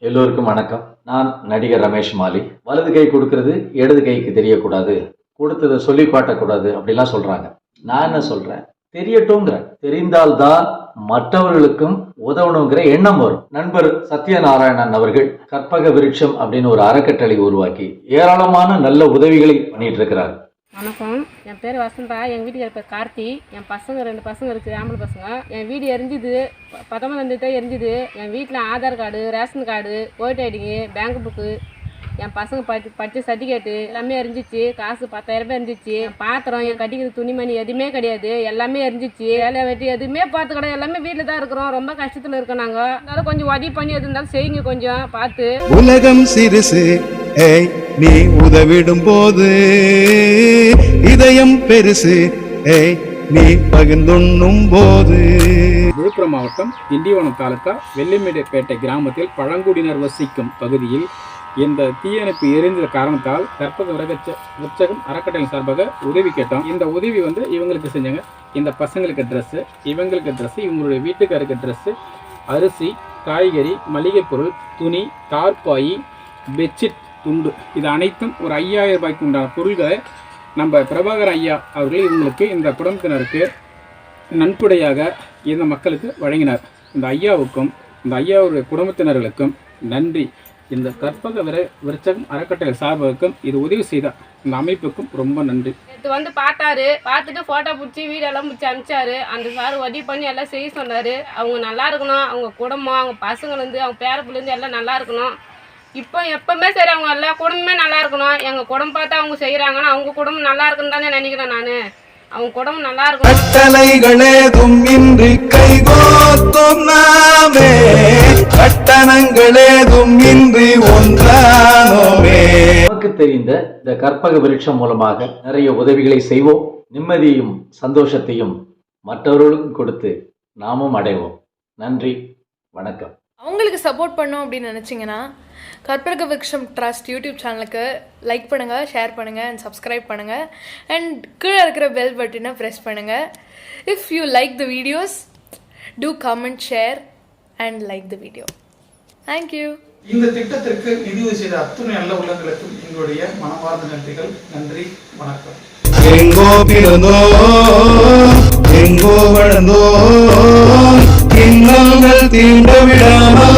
எல்லோருக்கும் வணக்கம். நான் நடிகர் ரமேஷ் மாலி வலது கை கொடுக்கறது இடது கைக்கு தெரியக்கூடாது கொடுத்ததை சொல்லி காட்டக்கூடாது அப்படிலாம் சொல்றாங்க. நான் என்ன சொல்றேன்? தெரியட்டும்ங்கிறேன் தெரிந்தால்தான் மற்றவர்களுக்கும் உதவணுங்கிற எண்ணம் வரும். நண்பர் சத்யநாராயணன் அவர்கள் கற்பக விருட்சம் அப்படின்னு ஒரு அறக்கட்டளை உருவாக்கி ஏராளமான நல்ல உதவிகளை பண்ணிட்டு இருக்கிறார். வணக்கம். என் பேர் வசந்தா. எங்கள் வீட்டுக்கு பேர் கார்த்தி. என் பசங்க ரெண்டு பசங்க இருக்குது ஆம்பளை பசங்க. என் வீடு எரிஞ்சுது. ப- தேதி தான் எரிஞ்சுது. என் வீட்டில் ஆதார் கார்டு ரேஷன் கார்டு ஓட்டு ஐடிங்கு பேங்க் புக்கு என் பசங்க படி படித்த சர்டிஃபிகேட்டு எல்லாமே எரிஞ்சிச்சு. காசு பத்தாயிரம் எரிஞ்சிச்சு. என் பாத்திரம் என் கட்டிக்கிற துணிமணி எதுவுமே கிடையாது. எல்லாமே எரிஞ்சிச்சு. வேலை வெட்டி எதுவுமே பார்த்து கிடையாது. எல்லாமே வீட்டில் தான் இருக்கிறோம். ரொம்ப கஷ்டத்தில் இருக்கோம் நாங்கள் அதனால கொஞ்சம் உதவி பண்ணி எது இருந்தாலும் செய்யுங்க கொஞ்சம். பார்த்து. உலகம் சிறுசு. ஏய் நீ உதவிடும் போது இதயம் பெருசு. ஏய் நீ பகிர்ந்துண்ணும் போது விழுப்புரம் மாவட்டம் திண்டிவனம் தாலுக்கா வெள்ளிமேடுப்பேட்டை கிராமத்தில் பழங்குடியினர் வசிக்கும் பகுதியில் இந்த தீயணைப்பு எரிந்த காரணத்தால் கற்பக உரகச்ச உற்சகம் அறக்கட்டளை சார்பாக உதவி கேட்டோம். இந்த உதவி வந்து இவங்களுக்கு செஞ்சாங்க. இந்த பசங்களுக்கு ட்ரெஸ்ஸு இவங்களுக்கு ட்ரெஸ்ஸு இவங்களுடைய வீட்டுக்காருக்கு ட்ரெஸ்ஸு அரிசி காய்கறி மளிகை பொருள் துணி தார்பாயி பெட்ஷீட் துண்டு. இது அனைத்தும் ஒரு ஐயாயிரம் ரூபாய்க்கு உண்டான பொருள்களை நம்ம பிரபாகர் ஐயா அவர்கள் இவங்களுக்கு இந்த குடும்பத்தினருக்கு நன்கொடையாக இந்த மக்களுக்கு வழங்கினார். இந்த ஐயாவுக்கும் இந்த ஐயாவுடைய குடும்பத்தினர்களுக்கும் நன்றி. இந்த கற்பக விர விருச்சகம் அறக்கட்டளை சார்புக்கும் இது உதவி செய்த இந்த அமைப்புக்கும் ரொம்ப நன்றி. இது வந்து பார்த்தாரு. பார்த்துட்டு ஃபோட்டோ பிடிச்சி வீடியோலாம் பிடிச்சி அனுப்பிச்சாரு. அந்த சார் உதவி பண்ணி எல்லாம் செய்ய சொன்னார். அவங்க நல்லா இருக்கணும். அவங்க குடும்பம் அவங்க பசங்கலேருந்து அவங்க பேரப்புலேருந்து எல்லாம் நல்லா இருக்கணும். இப்போ எப்பவுமே சரி அவங்க எல்லா குடும்பமே நல்லா இருக்கணும். எங்கள் குடும்பம் பார்த்து அவங்க செய்கிறாங்கன்னா அவங்க குடும்பம் நல்லா இருக்குன்னு தானே நினைக்கிறேன் நான். அவங்க குடும்பம் நல்லா இருக்கணும். கட்டளைகளேதும் இன்றி கைகோத்தும் நாமே. கட்டணங்களேதும் இன்றி ஒன்றானோமே. நமக்கு தெரிந்த இந்த கற்பக விருட்சம் மூலமாக நிறைய உதவிகளை செய்வோம். நிம்மதியும் சந்தோஷத்தையும் மற்றவர்களுக்கும் கொடுத்து நாமும் அடைவோம். நன்றி வணக்கம். சப்போர்ட் பண்ணோம் அப்படின்னு நினச்சிங்கன்னா கற்பக விக்ஷம் ட்ரஸ்ட் யூடியூப் சேனலுக்கு லைக் பண்ணுங்கள் ஷேர் பண்ணுங்கள் அண்ட் சப்ஸ்கிரைப் பண்ணுங்கள் அண்ட் கீழே இருக்கிற பெல் பட்டனை ப்ரெஸ் பண்ணுங்கள் if you like the videos to comment share and like the video thank you இந்த திட்டத்திற்கு நிதியுதவி செய்த அத்துணை நல்ல உள்ளங்களுக்கும் எங்களுடைய மனமார்ந்த நன்றிகள். நன்றி வணக்கம். எங்கோ பிறந்தோ எங்கோ வளர்ந்தோ இன்னல்கள் தீண்ட விடாமல்